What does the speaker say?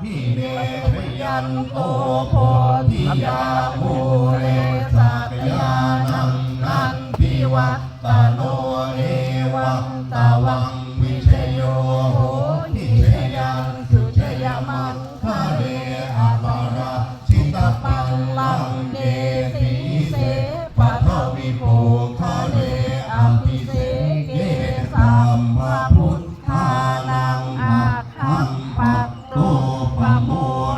พี่เมพยันโตโพธิยาภูเรสักยานังนันพิวัตตโนเอวังตาวังวิเชโยโหทิเชยังสุเชยมังคาเรอัปราชิตตปังลังเดสีเสปัทวิโพ